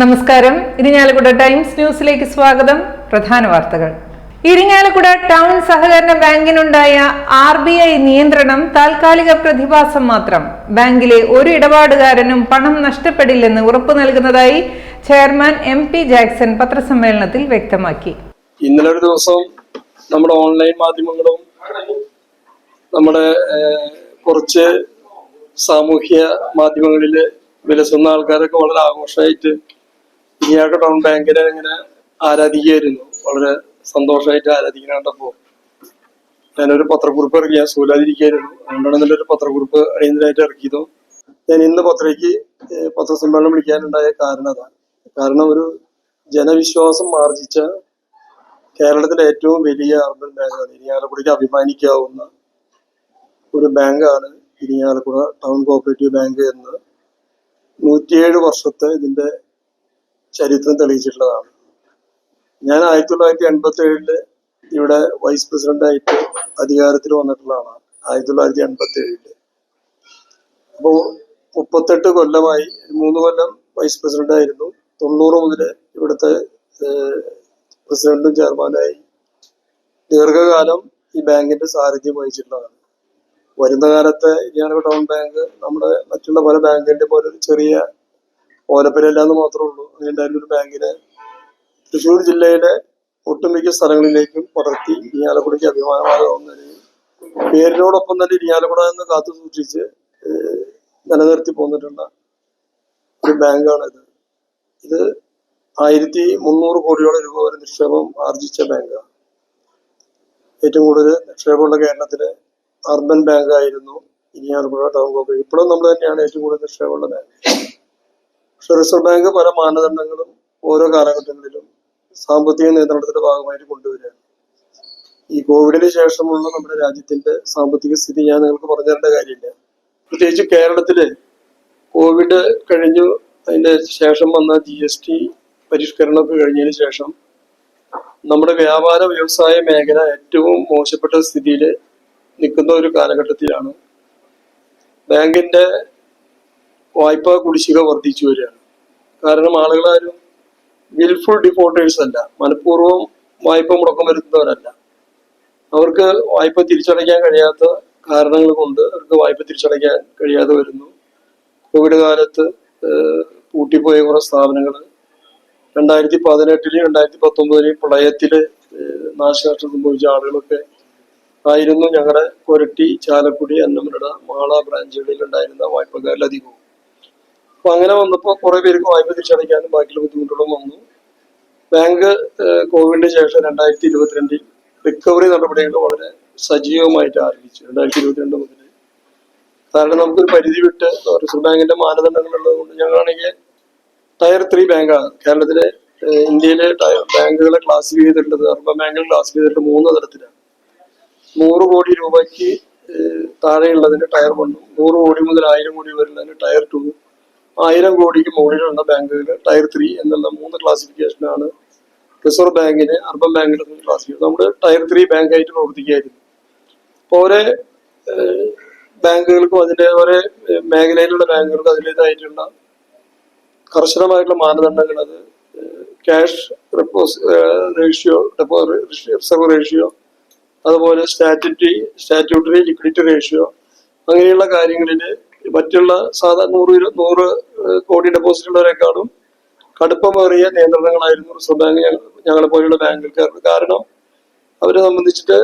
നമസ്കാരം. ഇരിഞ്ഞാലക്കുട ടൈംസ് ന്യൂസിലേക്ക് സ്വാഗതം. പ്രധാന വാർത്തകൾ. ഇരിങ്ങാലക്കുട ടൗൺ സഹകരണ ബാങ്കിനുണ്ടായ ആർ ബി ഐ നിയന്ത്രണം താൽക്കാലിക പ്രതിഭാസം മാത്രം. ബാങ്കിലെ ഒരു ഇടപാടുകാരനും പണം നഷ്ടപ്പെടില്ലെന്ന് ഉറപ്പു നൽകുന്നതായി ചെയർമാൻ എം പി ജാക്സൺ പത്രസമ്മേളനത്തിൽ വ്യക്തമാക്കി. ഇന്നലെ ഒരു ദിവസം നമ്മുടെ ഓൺലൈൻ മാധ്യമങ്ങളും നമ്മുടെ കുറച്ച് സാമൂഹ്യ മാധ്യമങ്ങളിൽ വിലസുന്ന ആൾക്കാരൊക്കെ വളരെ ആഘോഷമായിട്ട് ഇനിയാക്ക ടൗൺ ബാങ്കിനെ ഇങ്ങനെ ആരാധിക്കുകയായിരുന്നു. വളരെ സന്തോഷമായിട്ട് ആരാധിക്കുന്ന ഞാനൊരു പത്രക്കുറിപ്പ് ഇറക്കി. ഞാൻ സൂലാതിരിക്കുകയായിരുന്നു. അതുകൊണ്ടാണ് നല്ല ഒരു പത്രക്കുറിപ്പ് അടിയന്തരമായിട്ട് ഇറക്കിയതും. ഞാൻ ഇന്ന് പത്രയ്ക്ക് പത്രസമ്മേളനം വിളിക്കാനുണ്ടായ കാരണം അതാണ് കാരണം ഒരു ജനവിശ്വാസം ആർജിച്ച കേരളത്തിലെ ഏറ്റവും വലിയ അർബൻ ബാങ്കാണ് ഇരിങ്ങാലക്കുടയ്ക്ക് അഭിമാനിക്കാവുന്ന ഒരു ബാങ്കാണ് ഇരിങ്ങാലക്കുട ടൗൺ കോപ്പറേറ്റീവ് ബാങ്ക് എന്ന് നൂറ്റിയേഴ് വർഷത്തെ ഇതിന്റെ ചരിത്രം തെളിയിച്ചിട്ടുള്ളതാണ്. ഞാൻ ആയിരത്തി തൊള്ളായിരത്തി എൺപത്തി ഏഴിൽ ഇവിടെ വൈസ് പ്രസിഡന്റായിട്ട് അധികാരത്തിൽ വന്നിട്ടുള്ളതാണ് ആയിരത്തി തൊള്ളായിരത്തി എൺപത്തി ഏഴിൽ അപ്പോ മുപ്പത്തെട്ട് കൊല്ലമായി മൂന്ന് കൊല്ലം വൈസ് പ്രസിഡന്റ് ആയിരുന്നു. തൊണ്ണൂറ് മുതൽ ഇവിടുത്തെ പ്രസിഡന്റും ചെയർമാനായി ദീർഘകാലം ഈ ബാങ്കിന്റെ സാന്നിധ്യം വഹിച്ചിട്ടുള്ളതാണ്. വരുന്ന കാലത്ത് ഇനിയാണ് ടൗൺ ബാങ്ക് നമ്മുടെ മറ്റുള്ള പല ബാങ്കിന്റെ പോലെ ഒരു ചെറിയ ഓലപ്പരല്ലാന്ന് മാത്രമേ ഉള്ളൂ. അങ്ങനെയുണ്ടായിരുന്ന ഒരു ബാങ്കിനെ തൃശ്ശൂർ ജില്ലയിലെ ഒട്ടുമിക്ക സ്ഥലങ്ങളിലേക്കും പടർത്തി ഇരിയാലക്കുടയ്ക്ക് അഭിമാനമാകുന്ന നിലയിൽ പേരിനോടൊപ്പം തന്നെ ഇരിയാലക്കുട എന്ന് കാത്തു സൂക്ഷിച്ച് നിലനിർത്തി പോന്നിട്ടുള്ള ഒരു ബാങ്കാണിത്. ഇത് ആയിരത്തി മുന്നൂറ് കോടിയോളം രൂപ വരെ നിക്ഷേപം ആർജിച്ച ബാങ്കാണ്. ഏറ്റവും കൂടുതൽ നിക്ഷേപമുള്ള കേരളത്തിലെ അർബൻ ബാങ്ക് ആയിരുന്നു ഇനിയാലപ്പുഴ ടൗൺ കോപ്പറേറ്റീവ് ഇപ്പോഴും നമ്മൾ തന്നെയാണ് ഏറ്റവും കൂടുതൽ നിക്ഷേപമുള്ള ബാങ്ക്. പക്ഷെ റിസർവ് ബാങ്ക് പല മാനദണ്ഡങ്ങളും ഓരോ കാലഘട്ടങ്ങളിലും സാമ്പത്തിക നിയന്ത്രണത്തിന്റെ ഭാഗമായിട്ട് കൊണ്ടുവരികയാണ്. ഈ കോവിഡിന് ശേഷമുള്ള നമ്മുടെ രാജ്യത്തിന്റെ സാമ്പത്തിക സ്ഥിതി ഞാൻ നിങ്ങൾക്ക് പറഞ്ഞു തരേണ്ട കാര്യമില്ല. പ്രത്യേകിച്ച് കേരളത്തിൽ കോവിഡ് കഴിഞ്ഞു അതിന്റെ ശേഷം വന്ന ജി എസ് ടി പരിഷ്കരണമൊക്കെ കഴിഞ്ഞതിന് ശേഷം നമ്മുടെ വ്യാപാര വ്യവസായ മേഖല ഏറ്റവും മോശപ്പെട്ട സ്ഥിതിയിൽ നിൽക്കുന്ന ഒരു കാലഘട്ടത്തിലാണ്. ബാങ്കിന്റെ വായ്പാ കുടിശ്ശിക വർദ്ധിച്ചു വരികയാണ്. കാരണം ആളുകളാരും വിൽഫുൾ ഡിഫോൾട്ടേഴ്സ് അല്ല. മനഃപൂർവം വായ്പ മുടക്കം വരുത്തുന്നവരല്ല. അവർക്ക് വായ്പ തിരിച്ചടയ്ക്കാൻ കഴിയാത്ത കാരണങ്ങൾ കൊണ്ട് അവർക്ക് വായ്പ തിരിച്ചടയ്ക്കാൻ കഴിയാതെ വരുന്നു. കോവിഡ് കാലത്ത് പൂട്ടിപ്പോയ കുറെ സ്ഥാപനങ്ങൾ രണ്ടായിരത്തി പതിനെട്ടിൽ രണ്ടായിരത്തി പത്തൊമ്പതിൽ പ്രളയത്തിൽ നാശനഷ്ടം സംഭവിച്ച ആളുകളൊക്കെ ആയിരുന്നു ഞങ്ങളുടെ കൊരട്ടി ചാലക്കുടി അന്നമരട മാള ബ്രാഞ്ചുകളിൽ ഉണ്ടായിരുന്ന വായ്പക്കാരിലധികവും. അപ്പൊ അങ്ങനെ വന്നപ്പോൾ കുറെ പേർക്ക് വായ്പ തിരിച്ചടയ്ക്കാനും ബാക്കിയുള്ള ബുദ്ധിമുട്ടുകളും വന്നു. ബാങ്ക് കോവിഡിന് ശേഷം രണ്ടായിരത്തി ഇരുപത്തിരണ്ടിൽ റിക്കവറി നടപടികൾ വളരെ സജീവമായിട്ട് ആരംഭിച്ചു രണ്ടായിരത്തി ഇരുപത്തിരണ്ട് മുതൽ കാരണം നമുക്കൊരു പരിധി വിട്ട് റിസർവ് ബാങ്കിന്റെ മാനദണ്ഡങ്ങൾ ഉള്ളത് കൊണ്ട് ഞങ്ങളാണെങ്കിൽ ടയർ ത്രീ ബാങ്കാണ് കേരളത്തിലെ ഇന്ത്യയിലെ ടയർ ബാങ്കുകളെ ക്ലാസിഫൈ ചെയ്തിട്ടുള്ളത് അർബൻ ബാങ്കുകൾ ക്ലാസിഫൈ ചെയ്തിട്ട് മൂന്ന് തരത്തിലാണ്. നൂറ് കോടി രൂപയ്ക്ക് താഴെയുള്ളതിന് ടയർ വണ്ണും നൂറ് കോടി മുതൽ ആയിരം കോടി വരുന്നതിന് ടയർ ടു ആയിരം കോടിക്ക് മുകളിലുള്ള ബാങ്കുകൾ ടയർ ത്രീ എന്നുള്ള മൂന്ന് ക്ലാസിഫിക്കേഷനാണ് റിസർവ് ബാങ്കിന് അർബൻ ബാങ്കിന് ക്ലാസിഫിക്കേഷൻ നമ്മുടെ ടയർ ത്രീ ബാങ്കായിട്ട് പ്രവർത്തിക്കുകയായിരുന്നു. അപ്പോൾ ഓരോ ബാങ്കുകൾക്കും അതിന്റെ ഓരോ മേഖലയിലുള്ള ബാങ്കുകൾക്കും അതിന്റെതായിട്ടുള്ള കർശനമായിട്ടുള്ള മാനദണ്ഡങ്ങൾ അത് cash repos ratio ഡെപ്പോ reserve ratio അതുപോലെ സ്റ്റാറ്റ്യൂട്ടറി സ്റ്റാറ്റ്യൂട്ടറി ലിക്വിഡിറ്റി റേഷ്യോ അങ്ങനെയുള്ള കാര്യങ്ങളിൽ മറ്റുള്ള സാധാരണ നൂറ് നൂറ് കോടി ഡെപ്പോസിറ്റ് ഉള്ളവരെക്കാളും കടുപ്പമേറിയ നിയന്ത്രണങ്ങളായിരുന്നു റിസർവ് ബാങ്ക് ഞങ്ങളെ പോലെയുള്ള ബാങ്കുകൾക്ക് കാരണം അവരെ സംബന്ധിച്ചിട്ട്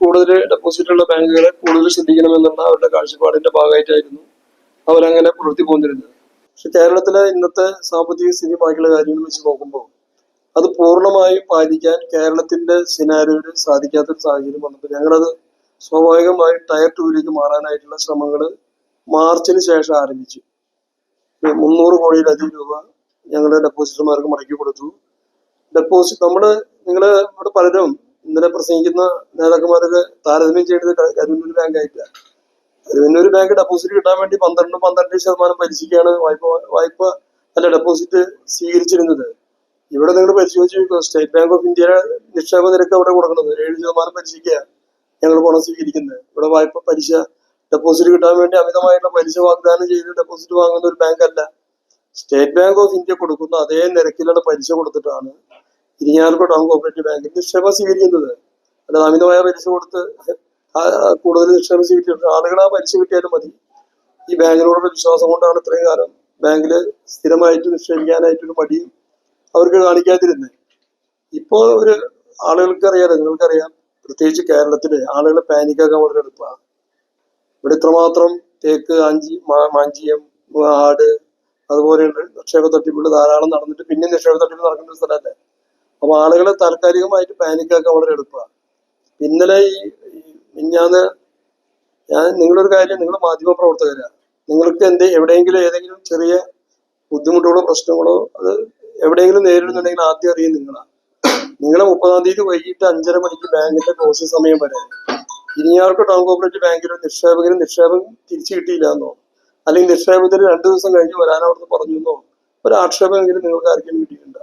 കൂടുതൽ ഡെപ്പോസിറ്റ് ഉള്ള ബാങ്കുകളെ കൂടുതൽ ശ്രദ്ധിക്കണമെന്നുള്ള അവരുടെ കാഴ്ചപ്പാടിന്റെ ഭാഗമായിട്ടായിരുന്നു അവരങ്ങനെ പുലർത്തി പോന്നിരുന്നത്. പക്ഷെ കേരളത്തിലെ ഇന്നത്തെ സാമ്പത്തിക സ്ഥിതി ബാക്കിയുള്ള കാര്യങ്ങൾ വെച്ച് നോക്കുമ്പോൾ അത് പൂർണമായും പാലിക്കാൻ കേരളത്തിന്റെ സിനാരിയോയിൽ സാധിക്കാത്തൊരു സാഹചര്യം വന്നപ്പോൾ ഞങ്ങളത് സ്വാഭാവികമായും ടയർ ടൂവിലേക്ക് മാറാനായിട്ടുള്ള ശ്രമങ്ങൾ മാർച്ചിന് ശേഷം ആരംഭിച്ചു. മുന്നൂറ് കോടിയിലധികം രൂപ ഞങ്ങളുടെ ഡെപ്പോസിറ്റർമാർക്ക് മടക്കി കൊടുത്തു. ഡെപ്പോസിറ്റ് നമ്മൾ നിങ്ങൾ ഇവിടെ പലരും ഇന്നലെ പ്രസംഗിക്കുന്ന നേതാക്കന്മാരൊക്കെ താരതമ്യം ചെയ്തത് കരുവന്നൂർ ബാങ്ക് ആയിട്ട് കരുവന്നൂർ ബാങ്ക് ഡെപ്പോസിറ്റ് കിട്ടാൻ വേണ്ടി പന്ത്രണ്ട് പന്ത്രണ്ട് ശതമാനം പലിശയ്ക്കാണ് വായ്പ വായ്പ അല്ല ഡെപ്പോസിറ്റ് സ്വീകരിച്ചിരുന്നത്. ഇവിടെ നിങ്ങൾ പരിശോധിച്ച് സ്റ്റേറ്റ് ബാങ്ക് ഓഫ് ഇന്ത്യയുടെ നിക്ഷേപ നിരക്ക് അവിടെ കൊടുക്കുന്നത് ഏഴ് ശതമാനം പലിശയ്ക്കാണ് ഞങ്ങൾ പണം സ്വീകരിക്കുന്നത്. ഇവിടെ വായ്പ പലിശ ഡെപ്പോസിറ്റ് കിട്ടാൻ വേണ്ടി അമിതമായിട്ടുള്ള പലിശ വാഗ്ദാനം ചെയ്ത് ഡെപ്പോസിറ്റ് വാങ്ങുന്ന ഒരു ബാങ്ക് അല്ല. സ്റ്റേറ്റ് ബാങ്ക് ഓഫ് ഇന്ത്യ കൊടുക്കുന്ന അതേ നിരക്കിലുള്ള പലിശ കൊടുത്തിട്ടാണ് ഇരിങ്ങാലക്കുട ടൗൺ കോപ്പറേറ്റീവ് ബാങ്കിൽ നിക്ഷേപം സ്വീകരിക്കുന്നത്. അല്ലാതെ അമിതമായ പലിശ കൊടുത്ത് കൂടുതൽ നിക്ഷേപം സ്വീകരിച്ചിട്ട് ആളുകൾ ആ പലിശ കിട്ടിയാലും മതി. ഈ ബാങ്കിനോടുള്ള വിശ്വാസം കൊണ്ടാണ് ഇത്രയും കാലം ബാങ്കിൽ സ്ഥിരമായിട്ട് നിക്ഷേപിക്കാനായിട്ടൊരു മടിയും അവർക്ക് കാണിക്കാതിരുന്നത്. ഇപ്പോൾ ഒരു ആളുകൾക്ക് അറിയാലോ നിങ്ങൾക്കറിയാം പ്രത്യേകിച്ച് കേരളത്തിലെ ആളുകളെ പാനിക്കാക്കാൻ വളരെ എളുപ്പമാണ്. ഇവിടെ ഇത്രമാത്രം തേക്ക് ആഞ്ചി മാഞ്ചിയം ആട് അതുപോലെയുള്ള നിക്ഷേപ തട്ടിപ്പുകൾ ധാരാളം നടന്നിട്ട് പിന്നെ നിക്ഷേപ തട്ടിപ്പ് നടക്കുന്ന ഒരു സ്ഥലമല്ലേ? അപ്പൊ ആളുകളെ താൽക്കാലികമായിട്ട് പാനിക്കാക്കാൻ വളരെ എളുപ്പമാണ് ഇന്നലെ ഈ മിഞ്ഞാന്ന് ഞാൻ നിങ്ങളൊരു കാര്യം നിങ്ങൾ മാധ്യമ പ്രവർത്തകരാണ് നിങ്ങൾക്ക് എന്ത് എവിടെയെങ്കിലും ഏതെങ്കിലും ചെറിയ ബുദ്ധിമുട്ടുകളോ പ്രശ്നങ്ങളോ അത് എവിടെയെങ്കിലും നേരിടുന്നുണ്ടെങ്കിൽ ആദ്യം അറിയും നിങ്ങളാണ് നിങ്ങളെ മുപ്പതാം തീയതി വൈകിട്ട് അഞ്ചര മണിക്ക് ബാങ്കിന്റെ ക്ലോസിംഗ് സമയം വരെ ഇനിയാർക്ക് ടൗൺ കോപ്പറേറ്റീവ് ബാങ്കിൽ നിക്ഷേപകന് നിക്ഷേപം തിരിച്ചു കിട്ടിയില്ല എന്നോ അല്ലെങ്കിൽ നിക്ഷേപത്തിന് രണ്ടു ദിവസം കഴിഞ്ഞ് വരാൻ അവിടുന്ന് പറഞ്ഞു എന്നോ ഒരു ആക്ഷേപമെങ്കിലും നിങ്ങൾക്ക് ആർക്കും കിട്ടിയിട്ടുണ്ട്?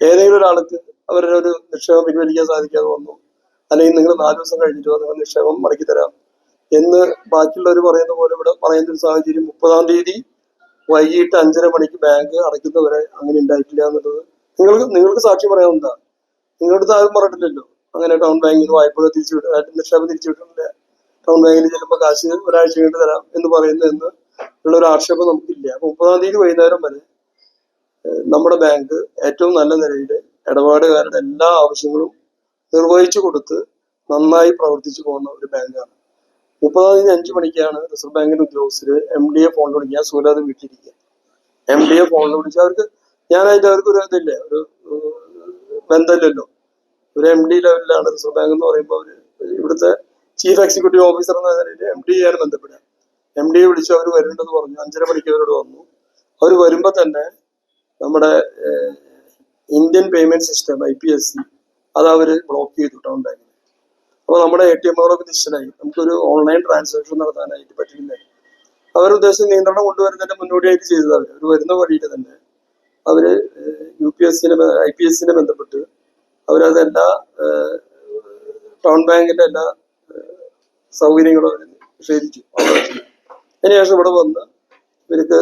ഏതെങ്കിലും ഒരാൾക്ക് അവരുടെ ഒരു നിക്ഷേപം പിൻവലിക്കാൻ സാധിക്കാതെ വന്നു. അല്ലെങ്കിൽ നിങ്ങൾ നാല് ദിവസം കഴിഞ്ഞിട്ടോ നിങ്ങൾ നിക്ഷേപം മടക്കി തരാം എന്ന് ബാക്കിയുള്ളവർ പറയുന്ന പോലെ ഇവിടെ പറയുന്ന ഒരു സാഹചര്യം മുപ്പതാം തീയതി വൈകിട്ട് അഞ്ചര മണിക്ക് ബാങ്ക് അടയ്ക്കുന്നവരെ അങ്ങനെ ഉണ്ടായിട്ടില്ല എന്നുള്ളത് നിങ്ങൾക്ക് നിങ്ങൾക്ക് സാക്ഷി പറയാവുന്നതാണ്. നിങ്ങളുടെ അടുത്ത് ആരും പറഞ്ഞിട്ടില്ലല്ലോ. അങ്ങനെ ടൗൺ ബാങ്കിൽ വായ്പകൾ തിരിച്ചു വിട്ടു നിക്ഷേപം തിരിച്ചു വിട്ടിട്ടില്ല ടൗൺ ബാങ്കിൽ ചിലപ്പോൾ കാശ് ഒരാഴ്ച കഴിഞ്ഞിട്ട് തരാം എന്ന് പറയുന്നു എന്ന് ഉള്ള ഒരു ആക്ഷേപം നമുക്കില്ല. അപ്പൊ മുപ്പതാം തീയതി വൈകുന്നേരം വരെ നമ്മുടെ ബാങ്ക് ഏറ്റവും നല്ല നിലയിൽ ഇടപാടുകാരുടെ എല്ലാ ആവശ്യങ്ങളും നിർവഹിച്ചു കൊടുത്ത് നന്നായി പ്രവർത്തിച്ചു പോകുന്ന ഒരു ബാങ്കാണ് മുപ്പതാം തീയതി അഞ്ചു മണിക്കാണ് റിസർവ് ബാങ്കിന്റെ ഉദ്യോഗസ്ഥര് എം ഡി എ ഫോണിൽ വിളിക്കുക. സൂര്യാതെ വീട്ടിലിരിക്കുക. എം ഡി എ ഫോണിൽ വിളിച്ച് അവർക്ക് ഞാനായിട്ട് അവർക്ക് ഒരു ഇതില്ല ഒരു ബന്ധമില്ലല്ലോ. ഒരു എം ഡി ലെവലിലാണ് റിസർവ് ബാങ്ക് എന്ന് പറയുമ്പോൾ അവർ ഇവിടുത്തെ ചീഫ് എക്സിക്യൂട്ടീവ് ഓഫീസർ എന്ന നിലയിൽ എം ഡി ആണ് ബന്ധപ്പെടുക. എം ഡി വിളിച്ചു അവർ വരേണ്ടെന്ന് പറഞ്ഞു. അഞ്ചര മണിക്ക് അവരോട് വന്നു. അവർ വരുമ്പോൾ തന്നെ നമ്മുടെ Indian payment system I P S C അത് അവർ ബ്ലോക്ക് ചെയ്തു ബാങ്കിൽ അപ്പോൾ നമ്മുടെ എ ടി എമ്മുകളൊക്കെ നിശ്ചലായി നമുക്കൊരു ഓൺലൈൻ ട്രാൻസാക്ഷൻ നടത്താനായിട്ട് പറ്റില്ല അവർ ഉദ്ദേശിച്ച നിയന്ത്രണം കൊണ്ടുവരുന്നതിന്റെ മുന്നോടിയായിട്ട് ചെയ്തത് അവർ വരുന്ന വഴിയിൽ തന്നെ അവർ യു പി എസ് സിനെ ഐ പി എസ് സിനെ ബന്ധപ്പെട്ട് അവരതെല്ലാ എല്ലാ ടൗൺ ബാങ്കിന്റെ എല്ലാ സൗകര്യങ്ങളും അവർ നിഷേധിച്ചു. അതിനുശേഷം ഇവിടെ വന്ന് ഇവർക്ക്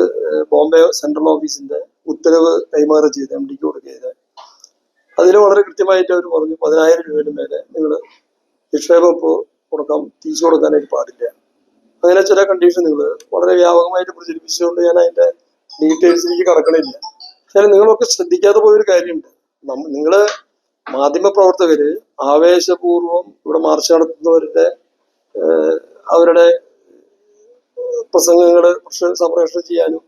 ബോംബെ സെൻട്രൽ ഓഫീസിന്റെ ഉത്തരവ് കൈമാറി ചെയ്ത് എം ഡിക്ക് കൊടുക്കുക അതിൽ വളരെ കൃത്യമായിട്ട് അവർ പറഞ്ഞു പതിനായിരം രൂപയുടെ മേലെ നിങ്ങൾ നിക്ഷേപം ഇപ്പോൾ കൊടുക്കാൻ തിരിച്ചു കൊടുക്കാനായിട്ട് പാടില്ല. അങ്ങനെ ചില കണ്ടീഷൻ നിങ്ങൾ വളരെ വ്യാപകമായിട്ട് പ്രചരിപ്പിച്ചുകൊണ്ട് ഞാൻ അതിന്റെ ഡീറ്റെയിൽസിലേക്ക് കടക്കണില്ല. പക്ഷേ നിങ്ങളൊക്കെ ശ്രദ്ധിക്കാതെ പോയൊരു കാര്യമുണ്ട്. നമ്മ നിങ്ങൾ മാധ്യമ പ്രവർത്തകര് ആവേശപൂർവം ഇവിടെ മാർച്ച് നടത്തുന്നവരുടെ അവരുടെ പ്രസംഗങ്ങൾ സംപ്രേഷണം ചെയ്യാനും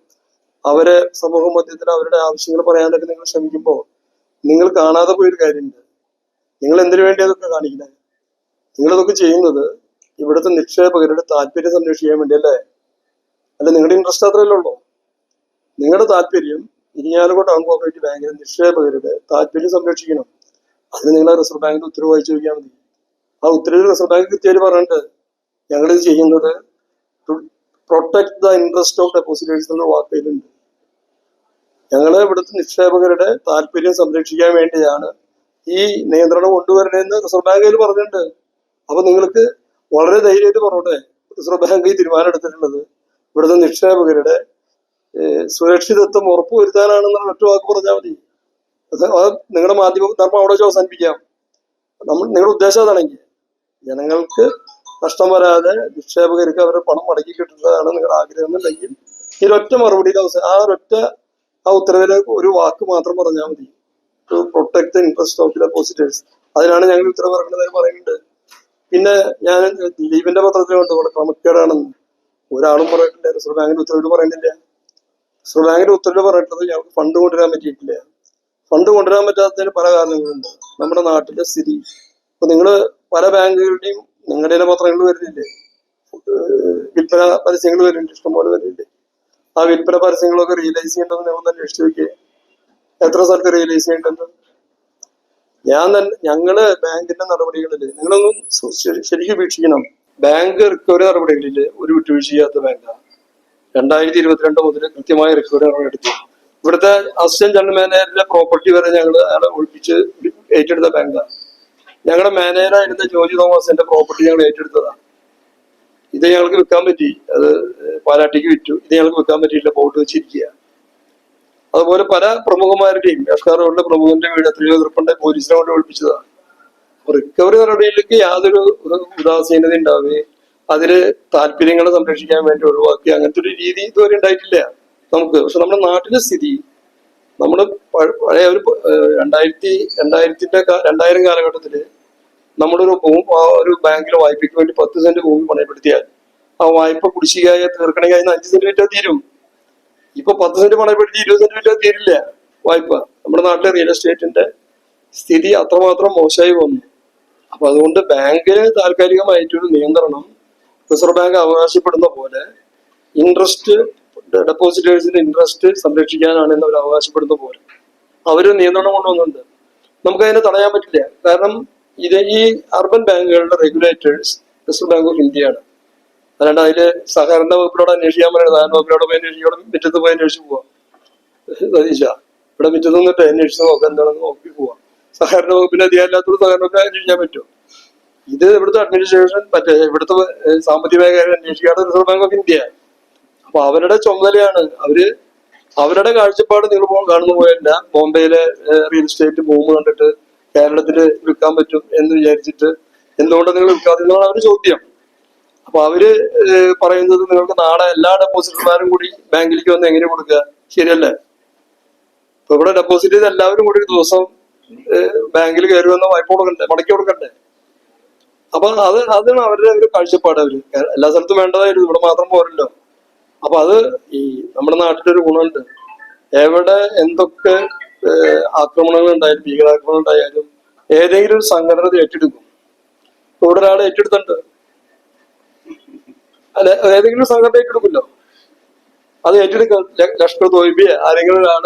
അവരെ സമൂഹ മധ്യത്തിൽ അവരുടെ ആവശ്യങ്ങൾ പറയാനൊക്കെ നിങ്ങൾ ശ്രമിക്കുമ്പോൾ നിങ്ങൾ കാണാതെ പോയൊരു കാര്യമുണ്ട്. നിങ്ങൾ എന്തിനു വേണ്ടി അതൊക്കെ കാണിക്കുന്നത് നിങ്ങളിതൊക്കെ ചെയ്യുന്നത് ഇവിടുത്തെ നിക്ഷേപകരുടെ താല്പര്യം സംരക്ഷിക്കാൻ വേണ്ടി അല്ലേ നിങ്ങളുടെ ഇൻട്രസ്റ്റ് അത്രയല്ലേ ഉള്ളൂ? നിങ്ങളുടെ താല്പര്യം ഇരിങ്ങാലക്കുട കോപ്പറേറ്റീവ് ബാങ്കിലെ നിക്ഷേപകരുടെ താല്പര്യം സംരക്ഷിക്കണം. അതിന് നിങ്ങൾ റിസർവ് ബാങ്കിന്റെ ഉത്തരവ് വായിച്ചു നോക്കിയാൽ മതി. ആ ഉത്തരവിൽ റിസർവ് ബാങ്ക് കൃത്യമായിട്ട് പറഞ്ഞിട്ട് ഞങ്ങൾ ഇത് ചെയ്യുന്നത് to protect the interest of depositors എന്ന വാക്കയിലുണ്ട് ഞങ്ങൾ ഇവിടുത്തെ നിക്ഷേപകരുടെ താല്പര്യം സംരക്ഷിക്കാൻ വേണ്ടിയാണ് ഈ നിയന്ത്രണം കൊണ്ടുവരണേന്ന് റിസർവ് ബാങ്ക് അതിൽ പറഞ്ഞിട്ടുണ്ട്. അപ്പൊ നിങ്ങൾക്ക് വളരെ ധൈര്യമായിട്ട് പറഞ്ഞോട്ടെ റിസർവ് ബാങ്ക് ഈ തീരുമാനം എടുത്തിട്ടുള്ളത് ഇവിടുത്തെ നിക്ഷേപകരുടെ സുരക്ഷിതത്വം ഉറപ്പുവരുത്താനാണെന്നുള്ള ഒറ്റ വാക്ക് പറഞ്ഞാൽ മതി. നിങ്ങളുടെ മാധ്യമ ധർമ്മം അവിടെ വെച്ച് അവസാനിപ്പിക്കാം. നമ്മൾ നിങ്ങളുടെ ഉദ്ദേശം അതാണെങ്കിൽ ജനങ്ങൾക്ക് നഷ്ടം വരാതെ നിക്ഷേപകർക്ക് അവരുടെ പണം മടക്കി കിട്ടുന്നതാണ് നിങ്ങളുടെ ആഗ്രഹം എന്നുണ്ടെങ്കിൽ ഈ ഒറ്റ മറുപടിയിൽ അവസാനം ആ ഒരൊറ്റ ആ ഉത്തരവിൽ ഒരു വാക്ക് മാത്രം പറഞ്ഞാൽ മതി. To protect the interest of depositors അതിനാണ് ഞങ്ങൾ ഉത്തരവ് ഇറങ്ങുന്നത് പറയുന്നുണ്ട്. പിന്നെ ഞാൻ ദിലീപിന്റെ പത്രത്തിൽ കണ്ടു ക്രമക്കേടാണെന്ന്. ഒരാളും പറഞ്ഞിട്ടില്ല റിസർവ് ബാങ്കിന്റെ ഉത്തരവിൽ പറയുന്നില്ല. റിസർവ് ബാങ്കിന്റെ ഉത്തരവിൽ പറഞ്ഞിട്ടുള്ളത് ഞങ്ങൾക്ക് ഫണ്ട് കൊണ്ടുവരാൻ പറ്റിയിട്ടില്ല. ഫണ്ട് കൊണ്ടുവരാൻ പറ്റാത്തതിന് പല കാരണങ്ങളുണ്ട്. നമ്മുടെ നാട്ടിലെ സ്ഥിതി. ഇപ്പൊ നിങ്ങൾ പല ബാങ്കുകളുടെയും നിങ്ങളുടെ പത്രങ്ങൾ വരുന്നില്ലേ? വിൽപ്പന പരസ്യങ്ങൾ വരുന്നുണ്ട് ഇഷ്ടംപോലെ വരുന്നുണ്ട്. ആ വിൽപ്പന പരസ്യങ്ങളൊക്കെ റിയലൈസ് ചെയ്യേണ്ടതെന്ന് ഒന്ന് അന്വേഷിച്ച് നോക്കിയേ. എത്ര സ്ഥലത്ത് റിയലൈസ് ചെയ്യേണ്ടത്? ഞാൻ തന്നെ ഞങ്ങൾ ബാങ്കിന്റെ നടപടികളിൽ നിങ്ങളൊന്നും ശരിക്കും വീക്ഷിക്കണം. ബാങ്ക് റിക്കവറി നടപടികളിൽ ഒരു വിട്ടുവീഴ്ച ചെയ്യാത്ത ബാങ്കാണ് രണ്ടായിരത്തി ഇരുപത്തിരണ്ട് മുതൽ കൃത്യമായ റിക്കവറി നടപടി എടുത്തു ഇവിടുത്തെ അസിസ്റ്റന്റ് ജനറൽ മാനേജറിന്റെ പ്രോപ്പർട്ടി വരെ ഞങ്ങൾ അയാളെ ഒഴിപ്പിച്ച് ഏറ്റെടുത്ത ബാങ്കാണ് ഞങ്ങളുടെ മാനേജറായിരുന്ന ജോജി തോമസിന്റെ പ്രോപ്പർട്ടി ഞങ്ങൾ ഏറ്റെടുത്തതാണ് ഇത് ഞങ്ങൾക്ക് വിൽക്കാൻ പറ്റി. അത് പാലാട്ടിക്ക് വിറ്റു. ഇത് ഞങ്ങൾക്ക് വിൽക്കാൻ പറ്റിയില്ല ബോട്ട് വെച്ചിരിക്കുക അതുപോലെ പല പ്രമുഖന്മാരുടെയും എഫ്ആർ റോഡിലെ പ്രമുഖന്റെ വീട് എത്രയോ എതിർപ്പുണ്ട് പോലീസിനെ കൊണ്ട് ഒളിപ്പിച്ചതാണ് റിക്കവറി നടപടിയിലേക്ക് യാതൊരു ഉദാസീനത ഉണ്ടാവുകയും അതിൽ താല്പര്യങ്ങളെ സംരക്ഷിക്കാൻ വേണ്ടി ഒഴിവാക്കി അങ്ങനത്തെ ഒരു രീതി ഇതുവരെ ഉണ്ടായിട്ടില്ല. നമുക്ക്. പക്ഷെ നമ്മുടെ നാട്ടിലെ സ്ഥിതി നമ്മുടെ പഴയ ഒരു രണ്ടായിരത്തി രണ്ടായിരത്തിന്റെ രണ്ടായിരം കാലഘട്ടത്തിൽ നമ്മളൊരു ഭൂമി ഒരു ബാങ്കിൽ വായ്പയ്ക്ക് വേണ്ടി പത്ത് സെന്റ് ഭൂമി പണയപ്പെടുത്തിയാൽ ആ വായ്പ കുടിശ്ശികയായ തീർക്കണമെങ്കിൽ അതിന് അഞ്ച് സെന്റ് വിറ്റാൽ തീരും. ഇപ്പൊ പത്ത് സെന്റ് പണയപ്പെടുത്തി ഇരുപത് സെന്റ് വിറ്റാൽ തീരില്ല വായ്പ. നമ്മുടെ നാട്ടിലെ റിയൽ എസ്റ്റേറ്റിന്റെ സ്ഥിതി അത്രമാത്രം മോശമായി വന്നു. അപ്പൊ അതുകൊണ്ട് ബാങ്കിന് താൽക്കാലികമായിട്ടൊരു നിയന്ത്രണം റിസർവ് ബാങ്ക് അവകാശപ്പെടുന്ന പോലെ ഇൻട്രസ്റ്റ് ഡെപ്പോസിറ്റേഴ്സിന്റെ ഇൻട്രസ്റ്റ് സംരക്ഷിക്കാനാണ് എന്ന് അവർ അവകാശപ്പെടുന്ന പോലെ. അവർ നിയന്ത്രണം കൊണ്ടുവന്നുണ്ട് നമുക്കതിനെ തടയാൻ പറ്റില്ല. കാരണം ഇത് ഈ അർബൻ ബാങ്കുകളുടെ റെഗുലേറ്റേഴ്സ് റിസർവ് ബാങ്ക് ഓഫ് ഇന്ത്യയാണ് അല്ലാണ്ട് അതിൽ സഹകരണ വകുപ്പിനോട് അന്വേഷിക്കാൻ പറയുന്നത് സഹകരണ വകുപ്പിനോട് പോയി അന്വേഷിക്കണം മുറ്റത്ത് പോയി അന്വേഷിച്ച് പോവാം. സതീശ ഇവിടെ മുറ്റത്ത് നിന്നിട്ട് അന്വേഷിച്ച് നോക്കാം എന്താണെന്ന് നോക്കി പോവാം. സഹകരണ വകുപ്പിന് സഹകരണ വകുപ്പിനെ അന്വേഷിക്കാൻ പറ്റും ഇത് ഇവിടുത്തെ അഡ്മിനിസ്ട്രേഷൻ മറ്റേ ഇവിടുത്തെ സാമ്പത്തിക മേഖല അന്വേഷിക്കാതെ റിസർവ് ബാങ്ക് ഓഫ് ഇന്ത്യ അപ്പൊ അവരുടെ ചുമതലയാണ്. അവർ അവരുടെ കാഴ്ചപ്പാട് നിങ്ങൾ കാണുന്ന പോയല്ല ബോംബെയിലെ റിയൽ എസ്റ്റേറ്റ് ഭൂമി കണ്ടിട്ട് കേരളത്തിൽ വിൽക്കാൻ പറ്റും എന്ന് വിചാരിച്ചിട്ട് എന്തുകൊണ്ട് നിങ്ങൾ വിൽക്കാതെ എന്നുള്ള അവർ ചോദ്യം. അപ്പൊ അവർ പറയുന്നത് നിങ്ങൾക്ക് നാളെ എല്ലാ ഡെപ്പോസിറ്റർമാരും കൂടി ബാങ്കിലേക്ക് വന്ന് എങ്ങനെ കൊടുക്കുക? ശരിയല്ലേ? ഇപ്പൊ ഇവിടെ ഡെപ്പോസിറ്റ് ചെയ്ത് എല്ലാവരും കൂടി ഒരു ദിവസം ബാങ്കിൽ കയറി വന്ന വായ്പ കൊടുക്കണ്ടേ? മടക്കി കൊടുക്കണ്ടേ? അപ്പൊ അത് അതാണ് അവരുടെ ഒരു കാഴ്ചപ്പാട് അവർ. എല്ലാ സ്ഥലത്തും വേണ്ടതായിരുന്നു. ഇവിടെ മാത്രം പോരല്ലോ. അപ്പൊ അത് ഈ നമ്മുടെ നാട്ടിലൊരു ഗുണമുണ്ട്. എവിടെ എന്തൊക്കെ ആക്രമണങ്ങൾ ഉണ്ടായാലും ഭീകരാക്രമണം ഉണ്ടായാലും ഏതെങ്കിലും ഒരു സംഘടന ഏറ്റെടുക്കും. ഇവിടെ ഒരാൾ ഏറ്റെടുത്തിട്ടുണ്ട്. അല്ല ഏതെങ്കിലും സംഘടന ഏറ്റെടുക്കുമല്ലോ അത് ഏറ്റെടുക്കാം ലഷ്കർ തോയ്ബിയെ ആരെങ്കിലും ഒരാൾ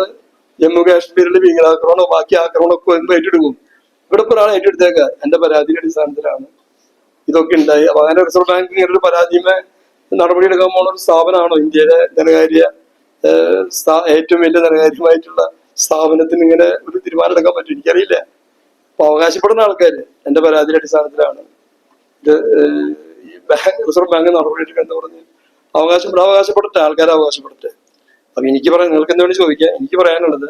ജമ്മു കാശ്മീരിൽ ഭീകരാക്രമണോ ബാക്കി ആക്രമണമൊക്കെ വരുമ്പോൾ ഏറ്റെടുക്കും. ഇവിടെ ഇപ്പൊ ഒരാൾ ഏറ്റെടുത്തേക്ക. എന്റെ പരാതിയുടെ അടിസ്ഥാനത്തിലാണ് ഇതൊക്കെ ഉണ്ടായി. അപ്പൊ അങ്ങനെ റിസർവ് ബാങ്ക് ഇങ്ങനെ ഒരു പരാതിമേ നടപടിയെടുക്കാൻ പോണ ഒരു സ്ഥാപനമാണോ ഇന്ത്യയിലെ ധനകാര്യ ഏറ്റവും വലിയ ധനകാര്യമായിട്ടുള്ള സ്ഥാപനത്തിന് ഇങ്ങനെ ഒരു തീരുമാനം എടുക്കാൻ പറ്റും? എനിക്കറിയില്ല. അപ്പൊ അവകാശപ്പെടുന്ന ആൾക്കാര് എന്റെ പരാതിയുടെ അടിസ്ഥാനത്തിലാണ്. ഇത് ഈ ബാങ്ക് റിസർവ് ബാങ്ക് നടപടിയെടുക്കുക എന്ന് പറഞ്ഞ് അവകാശം അവകാശപ്പെടട്ടെ ആൾക്കാരെ അവകാശപ്പെടട്ടെ. അപ്പൊ എനിക്ക് പറയാൻ നിങ്ങൾക്ക് എന്താണ് ചോദിക്കാം. എനിക്ക് പറയാനുള്ളത്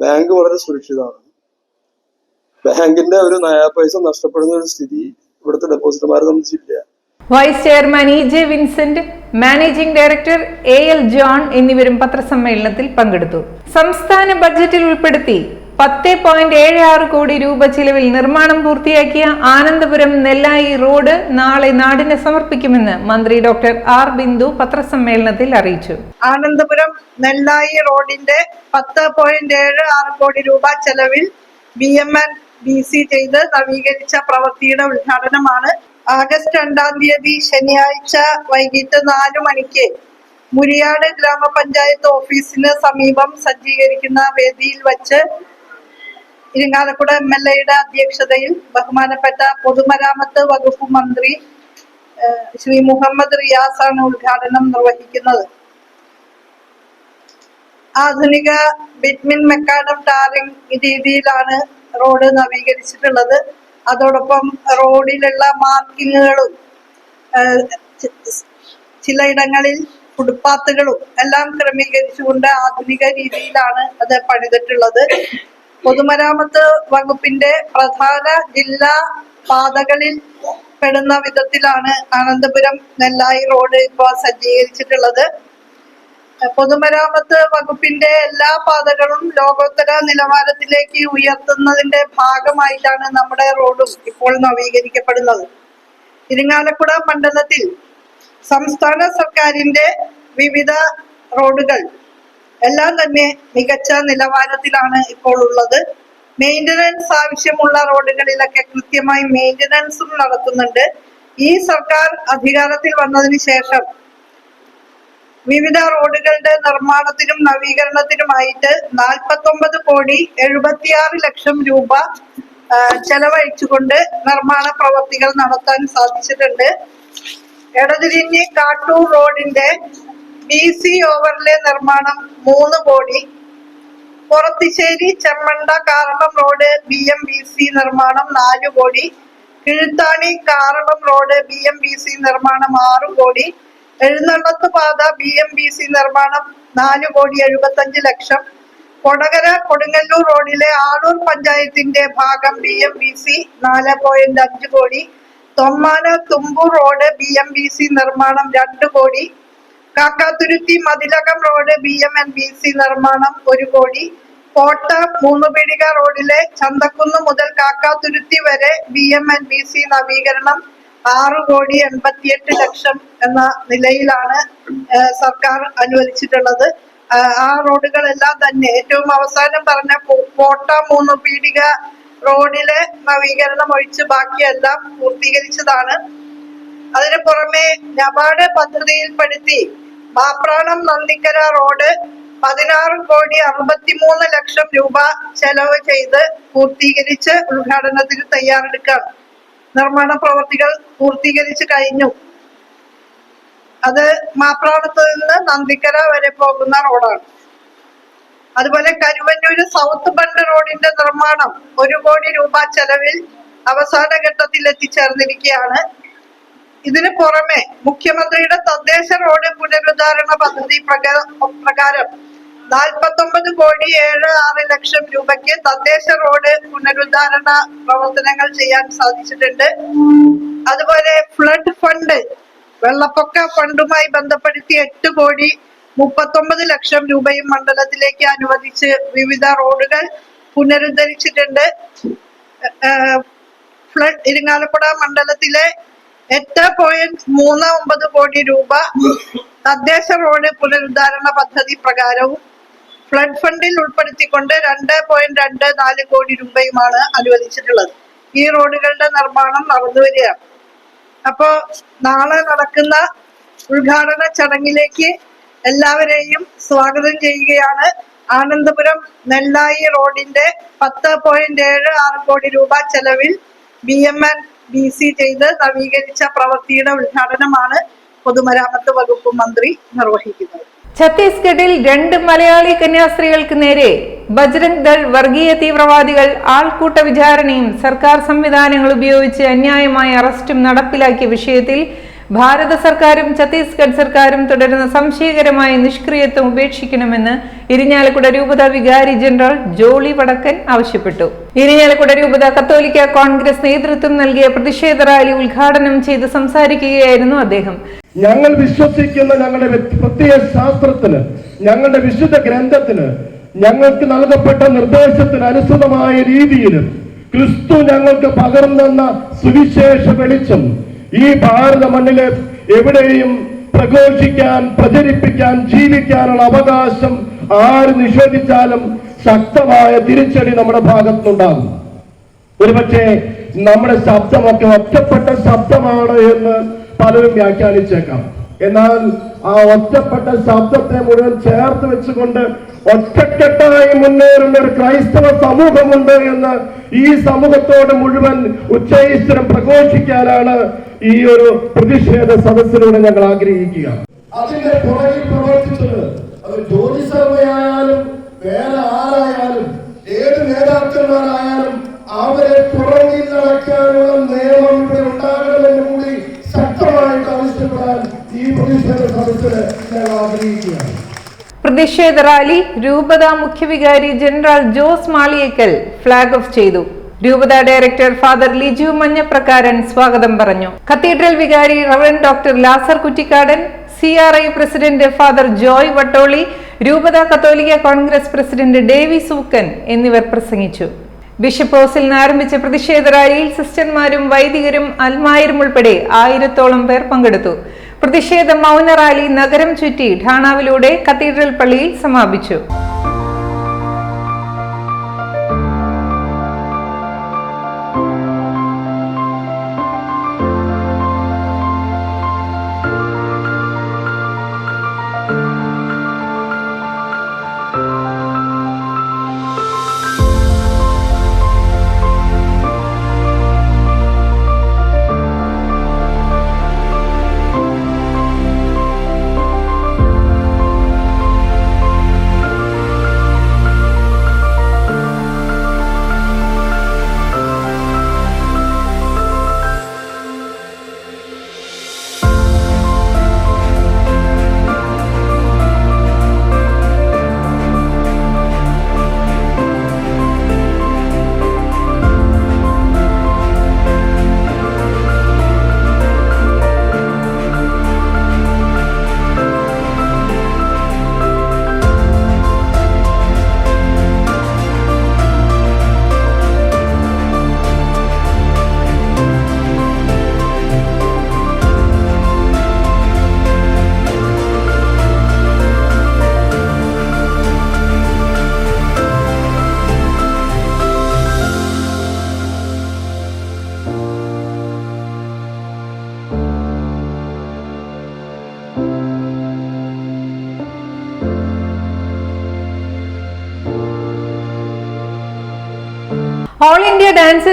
ബാങ്ക് വളരെ സുരക്ഷിതമാണ്. ബാങ്കിന്റെ ഒരു നയാ പൈസ നഷ്ടപ്പെടുന്ന ഒരു സ്ഥിതി ഇവിടുത്തെ ഡെപ്പോസിറ്റർമാരെ സംബന്ധിച്ചില്ല vice chairman E J Vincent managing director A L John എന്നിവരും പത്രസമ്മേളനത്തിൽ പങ്കെടുത്തു. സംസ്ഥാന ബജറ്റിൽ ഉൾപ്പെടുത്തി പത്ത് പോയിന്റ് ഏഴ് ആറ് കോടി രൂപ ചിലവിൽ നിർമ്മാണം പൂർത്തിയാക്കിയ ആനന്ദപുരം നെല്ലായി റോഡ് നാളെ നാടിന് സമർപ്പിക്കുമെന്ന് മന്ത്രി ഡോക്ടർ ആർ ബിന്ദു പത്രസമ്മേളനത്തിൽ അറിയിച്ചു. ആനന്ദപുരം നെല്ലായി റോഡിന്റെ പത്ത് പോയിന്റ് ഏഴ് ആറ് കോടി രൂപ ചെലവിൽ B M N B C ചെയ്ത് നവീകരിച്ച പ്രവൃത്തിയുടെ ഉദ്ഘാടനമാണ് ആഗസ്റ്റ് രണ്ടാം തീയതി ശനിയാഴ്ച വൈകിട്ട് നാല് മണിക്ക് മുരിയാട് ഗ്രാമപഞ്ചായത്ത് ഓഫീസിന് സമീപം സജ്ജീകരിക്കുന്ന വേദിയിൽ വച്ച് ഇരിങ്ങാലക്കുട എം എൽ എയുടെ അധ്യക്ഷതയിൽ ബഹുമാനപ്പെട്ട പൊതുമരാമത്ത് വകുപ്പ് മന്ത്രി ശ്രീ മുഹമ്മദ് റിയാസാണ് ഉദ്ഘാടനം നിർവഹിക്കുന്നത്. ആധുനിക ബിറ്റ്മിൻ മെക്കാഡം ടാറിംഗ് രീതിയിലാണ് റോഡ് നവീകരിച്ചിട്ടുള്ളത്. അതോടൊപ്പം റോഡിലുള്ള മാർക്കിങ്ങുകളും ചിലയിടങ്ങളിൽ ഫുട്പാത്തുകളും എല്ലാം ക്രമീകരിച്ചുകൊണ്ട് ആധുനിക രീതിയിലാണ് അത് പണിതിട്ടുള്ളത്. പൊതുമരാമത്ത് വകുപ്പിന്റെ പ്രധാന ജില്ലാ പാതകളിൽ പെടുന്ന വിധത്തിലാണ് അനന്തപുരം നെല്ലായി റോഡ് ഇപ്പോൾ സജ്ജീകരിച്ചിട്ടുള്ളത്. പൊതുമരാമത്ത് വകുപ്പിന്റെ എല്ലാ പാതകളും ലോകോത്തര നിലവാരത്തിലേക്ക് ഉയർത്തുന്നതിന്റെ ഭാഗമായിട്ടാണ് നമ്മുടെ റോഡും ഇപ്പോൾ നവീകരിക്കപ്പെടുന്നത്. ഇരിങ്ങാലക്കുട മണ്ഡലത്തിൽ സംസ്ഥാന സർക്കാരിന്റെ വിവിധ റോഡുകൾ എല്ലാം തന്നെ മികച്ച നിലവാരത്തിലാണ് ഇപ്പോൾ ഉള്ളത്. മെയിന്റനൻസ് ആവശ്യമുള്ള റോഡുകളിലൊക്കെ കൃത്യമായി മെയിന്റനൻസും നടത്തുന്നുണ്ട്. ഈ സർക്കാർ അധികാരത്തിൽ വന്നതിന് ശേഷം വിവിധ റോഡുകളുടെ നിർമ്മാണത്തിനും നവീകരണത്തിനുമായിട്ട് നാൽപ്പത്തൊമ്പത് കോടി എഴുപത്തിയാറ് ലക്ഷം രൂപ ചെലവഴിച്ചുകൊണ്ട് നിർമ്മാണ പ്രവർത്തികൾ നടത്താൻ സാധിച്ചിട്ടുണ്ട്. എടതിരിഞ്ഞ് കാട്ടൂർ റോഡിന്റെ ബി സി ഓവറിലെ നിർമ്മാണം മൂന്ന് കോടി. Purathissery Chemmanda Karalam road B M B C നിർമ്മാണം നാല് കോടി. Kizhuthani Karalam road B M B C നിർമ്മാണം ആറ് കോടി. എഴുന്നള്ളത്ത് പാത ബി എം ബി സി നിർമ്മാണം നാല് കോടി എഴുപത്തഞ്ച് ലക്ഷം. കൊടകര കൊടുങ്ങല്ലൂർ റോഡിലെ ആളൂർ പഞ്ചായത്തിന്റെ ഭാഗം ബി എം ബി സി നാല് പോയിന്റ് അഞ്ച് കോടി. Thommana Thumboor road B M B C നിർമ്മാണം രണ്ട് കോടി. Kakkathuruthy Mathilakam road B M N B C നിർമ്മാണം ഒരു കോടി. കോട്ട മൂന്നുപീടിക റോഡിലെ ചന്തക്കുന്ന് മുതൽ കാക്കാതുരുത്തി വരെ B M N B C നവീകരണം. ആറ് കോടി എൺപത്തിയെട്ട് ലക്ഷം എന്ന നിലയിലാണ് സർക്കാർ അനുവദിച്ചിട്ടുള്ളത്. ആ- റോഡുകളെല്ലാം തന്നെ ഏറ്റവും അവസാനം പറഞ്ഞ കോട്ട മൂന്ന് പീടിക റോഡിലെ നവീകരണം ഒഴിച്ച് ബാക്കിയെല്ലാം പൂർത്തീകരിച്ചതാണ്. അതിന് പുറമെ നബാർഡ് പദ്ധതിയിൽപ്പെടുത്തി മാപ്രാണം നന്ദിക്കര റോഡ് പതിനാറ് കോടി അറുപത്തിമൂന്ന് ലക്ഷം രൂപ ചെലവ് ചെയ്ത് പൂർത്തീകരിച്ച് ഉദ്ഘാടനത്തിന് തയ്യാറെടുക്കുകയാണ് നിർമ്മാണ പ്രവർത്തികൾ പൂർത്തീകരിച്ചു കഴിഞ്ഞു. അത് മാപ്രാണത്ത് നിന്ന് നന്ദിക്കര വരെ പോകുന്ന റോഡാണ്. അതുപോലെ കരുവന്നൂര് സൗത്ത് ബണ്ട് റോഡിന്റെ നിർമ്മാണം ഒരു കോടി രൂപ ചെലവിൽ അവസാന ഘട്ടത്തിൽ എത്തിച്ചേർന്നിരിക്കുകയാണ്. ഇതിന് പുറമെ മുഖ്യമന്ത്രിയുടെ തദ്ദേശ റോഡ് പുനരുദ്ധാരണ പദ്ധതി പ്രകാരം നാൽപ്പത്തൊമ്പത് കോടി ഏഴ് ആറ് ലക്ഷം രൂപയ്ക്ക് തദ്ദേശ റോഡ് പുനരുദ്ധാരണ പ്രവർത്തനങ്ങൾ ചെയ്യാൻ സാധിച്ചിട്ടുണ്ട്. അതുപോലെ ഫ്ലഡ് ഫണ്ട് വെള്ളപ്പൊക്ക ഫണ്ടുമായി ബന്ധപ്പെടുത്തി എട്ട് കോടി മുപ്പത്തൊമ്പത് ലക്ഷം രൂപയും മണ്ഡലത്തിലേക്ക് അനുവദിച്ച് വിവിധ റോഡുകൾ പുനരുദ്ധരിച്ചിട്ടുണ്ട്. ഫ്ലഡ് ഇരിങ്ങാലക്കുട മണ്ഡലത്തിലെ എട്ട് പോയിന്റ് മൂന്ന് ഒമ്പത് കോടി രൂപ തദ്ദേശ റോഡ് പുനരുദ്ധാരണ പദ്ധതി പ്രകാരവും ഫ്ലഡ് ഫണ്ടിൽ ഉൾപ്പെടുത്തിക്കൊണ്ട് രണ്ട് പോയിന്റ് രണ്ട് നാല് കോടി രൂപയുമാണ് അനുവദിച്ചിട്ടുള്ളത്. ഈ റോഡുകളുടെ നിർമ്മാണം നടന്നു വരികയാണ്. അപ്പോ നാളെ നടക്കുന്ന ഉദ്ഘാടന ചടങ്ങിലേക്ക് എല്ലാവരെയും സ്വാഗതം ചെയ്യുകയാണ്. ആനന്ദപുരം നെല്ലായി റോഡിന്റെ പത്ത് പോയിന്റ് ഏഴ് ആറ് കോടി രൂപ ചെലവിൽ B M N B C ചെയ്ത് നവീകരിച്ച പ്രവൃത്തിയുടെ ഉദ്ഘാടനമാണ് പൊതുമരാമത്ത് വകുപ്പ് മന്ത്രി നിർവഹിക്കുന്നത്. ഛത്തീസ്ഗഡിൽ രണ്ട് മലയാളി കന്യാസ്ത്രീകൾക്ക് നേരെ ബജ്രംഗ് ദൾ വർഗീയ തീവ്രവാദികൾ ആൾക്കൂട്ട വിചാരണയും സർക്കാർ സംവിധാനങ്ങൾ ഉപയോഗിച്ച് അന്യായമായ അറസ്റ്റും നടപ്പിലാക്കിയ വിഷയത്തിൽ ഭാരത സർക്കാരും ഛത്തീസ്ഗഡ് സർക്കാരും തുടരുന്ന സംശയകരമായ നിഷ്ക്രിയത്വം ഉപേക്ഷിക്കണമെന്ന് ഇരിഞ്ഞാലക്കുട രൂപത വികാരി ജനറൽ ജോളി വടക്കൻ ആവശ്യപ്പെട്ടു. ഇരിഞ്ഞാലക്കുട രൂപത കത്തോലിക്ക കോൺഗ്രസ് നേതൃത്വം നൽകിയ പ്രതിഷേധ റാലി ഉദ്ഘാടനം ചെയ്ത് സംസാരിക്കുകയായിരുന്നു അദ്ദേഹം. ഞങ്ങൾ വിശ്വസിക്കുന്ന ഞങ്ങളുടെ പ്രത്യേക ശാസ്ത്രത്തിന് ഞങ്ങളുടെ വിശുദ്ധ ഗ്രന്ഥത്തിന് ഞങ്ങൾക്ക് നൽകപ്പെട്ട നിർദ്ദേശത്തിന് അനുസൃതമായ രീതിയിലും ക്രിസ്തു ഞങ്ങൾക്ക് പകർന്നെന്ന സുവിശേഷ വെളിച്ചം ഈ ഭാരത മണ്ണിലെ എവിടെയും പ്രഘോഷിക്കാൻ പ്രചരിപ്പിക്കാൻ ജീവിക്കാനുള്ള അവകാശം ആര് നിഷേധിച്ചാലും ശക്തമായ തിരിച്ചടി നമ്മുടെ ഭാഗത്തുനിന്നുണ്ടാകും. ഒരുപക്ഷെ നമ്മുടെ ശബ്ദമൊക്കെ ഒറ്റപ്പെട്ട ശബ്ദമാണ് എന്ന് പലരും വ്യാഖ്യാനിച്ചേക്കാം. എന്നാൽ ആ ഒറ്റപ്പെട്ട ശബ്ദത്തെ മുഴുവൻ ചേർത്ത് വെച്ചുകൊണ്ട് ഒറ്റക്കെട്ടായി മുന്നേറുന്ന ഒരു ക്രൈസ്തവ സമൂഹമുണ്ട് എന്ന് ഈ സമൂഹത്തോട് മുഴുവൻ ഉച്ചൈശ്വരം പ്രഘോഷിക്കാനാണ് ഈ ഒരു പ്രതിഷേധ സദസ്സിലൂടെ ഞങ്ങൾ ആഗ്രഹിക്കുക അതിന്റെ പുറകിൽ പ്രവർത്തിച്ചത് അത് ജ്യോതി സർവയായാലും വേറെ ആരായാലും ഏത് നേതാക്കന്മാരായാലും അവരെ പുറകിൽ നടക്കാനുള്ള നിയമം ഇവിടെ ഉണ്ടാകണമെന്ന് കൂടി ശക്തമായിട്ട് ആവശ്യപ്പെടാൻ ഈ പ്രതിഷേധ സദസ്സിന് ഞങ്ങൾ ആഗ്രഹിക്കുകയാണ്. പ്രതിഷേധ റാലി രൂപത മുഖ്യവികാരി general Jose Maliyekkal flag off ചെയ്തു. രൂപത ഡയറക്ടർ ഫാദർ ലിജു മഞ്ഞപ്രകാരൻ സ്വാഗതം പറഞ്ഞു. കത്തീഡ്രൽ വികാരി reverend doctor Lazar Kuttikkadan C R I president father Joy Vattoli രൂപത കത്തോലിക്ക കോൺഗ്രസ് പ്രസിഡന്റ് ഡേവി സൂക്കൻ എന്നിവർ പ്രസംഗിച്ചു. ബിഷപ്പ് ഹൗസിൽ നിന്ന് ആരംഭിച്ച പ്രതിഷേധ റാലിയിൽ സിസ്റ്റർമാരും വൈദികരും അൽമായരും ഉൾപ്പെടെ ആയിരത്തോളം പേർ പങ്കെടുത്തു. പ്രതിഷേധ മൗന റാലി നഗരം ചുറ്റി ഠാണാവിലൂടെ കത്തീഡ്രൽ പള്ളിയിൽ സമാപിച്ചു.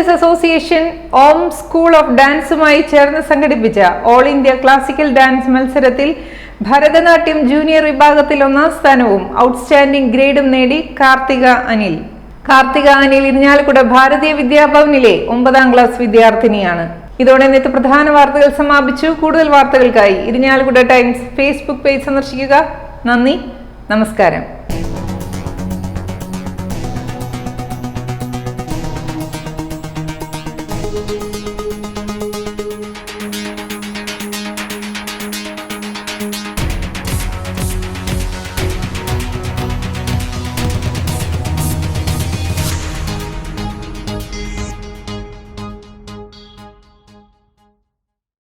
Dancers association Om school of ഡാൻസുമായി ചേർന്ന് സംഘടിപ്പിച്ച ഓൾ ഇന്ത്യ ക്ലാസിക്കൽ ഡാൻസ് മത്സരത്തിൽ ഭരതനാട്യം ജൂനിയർ വിഭാഗത്തിൽ ഒന്നാം സ്ഥാനവും ഔട്ട്സ്റ്റാൻഡിംഗ് ഗ്രേഡും നേടി കാർത്തിക അനിൽ. കാർത്തിക അനിൽ ഇരിഞ്ഞാലക്കുട ഭാരതീയ വിദ്യാഭവനിലെ ഒമ്പതാം ക്ലാസ് വിദ്യാർത്ഥിനിയാണ്. ഇതോടെ ഇന്നത്തെ പ്രധാന വാർത്തകൾ സമാപിച്ചു. കൂടുതൽ വാർത്തകൾക്കായി ഇരിഞ്ഞാലക്കുട ടൈംസ് ഫേസ്ബുക്ക് പേജ് സന്ദർശിക്കുക. നന്ദി. നമസ്കാരം.